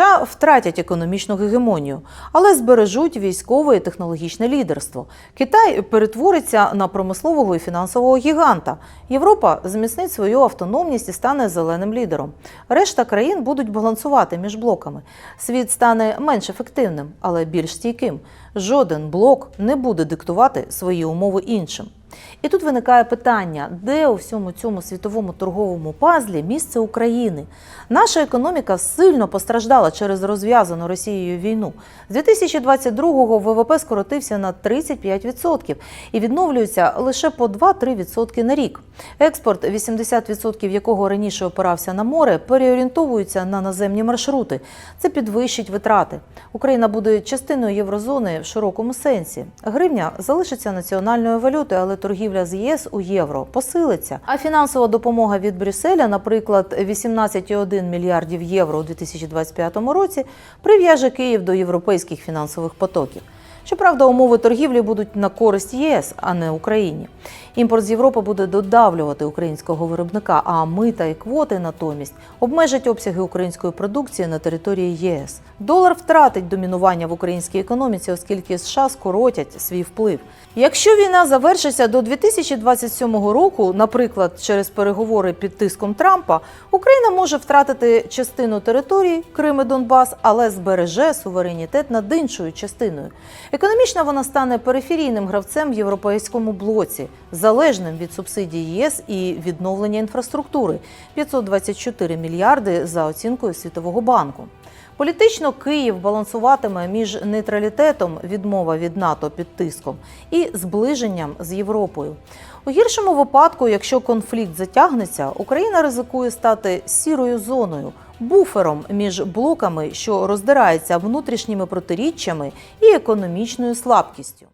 США втратять економічну гегемонію, але збережуть військове і технологічне лідерство. Китай перетвориться на промислового і фінансового гіганта. Європа зміцнить свою автономність і стане зеленим лідером. Решта країн будуть балансувати між блоками. Світ стане менш ефективним, але більш стійким. Жоден блок не буде диктувати свої умови іншим. І тут виникає питання, де у всьому цьому світовому торговому пазлі місце України? Наша економіка сильно постраждала через розв'язану Росією війну. З 2022-го ВВП скоротився на 35% і відновлюється лише по 2-3% на рік. Експорт, 80% якого раніше опирався на море, переорієнтовується на наземні маршрути. Це підвищить витрати. Україна буде частиною єврозони в широкому сенсі. Гривня залишиться національною валютою, але торгівля з ЄС у євро посилиться. А фінансова допомога від Брюсселя, наприклад, 18,1 мільярдів євро у 2025 році, прив'яже Київ до європейських фінансових потоків. Щоправда, умови торгівлі будуть на користь ЄС, а не Україні. Імпорт з Європи буде додавлювати українського виробника, а мита і квоти натомість обмежать обсяги української продукції на території ЄС. Долар втратить домінування в українській економіці, оскільки США скоротять свій вплив. Якщо війна завершиться до 2027 року, наприклад, через переговори під тиском Трампа, Україна може втратити частину території Крим і Донбас, але збереже суверенітет над іншою частиною. Економічно вона стане периферійним гравцем в європейському блоці, залежним від субсидій ЄС і відновлення інфраструктури 524 мільярди за оцінкою Світового банку. Політично Київ балансуватиме між нейтралітетом відмова від НАТО під тиском і зближенням з Європою. У гіршому випадку, якщо конфлікт затягнеться, Україна ризикує стати сірою зоною, буфером між блоками, що роздирається внутрішніми протиріччями і економічною слабкістю.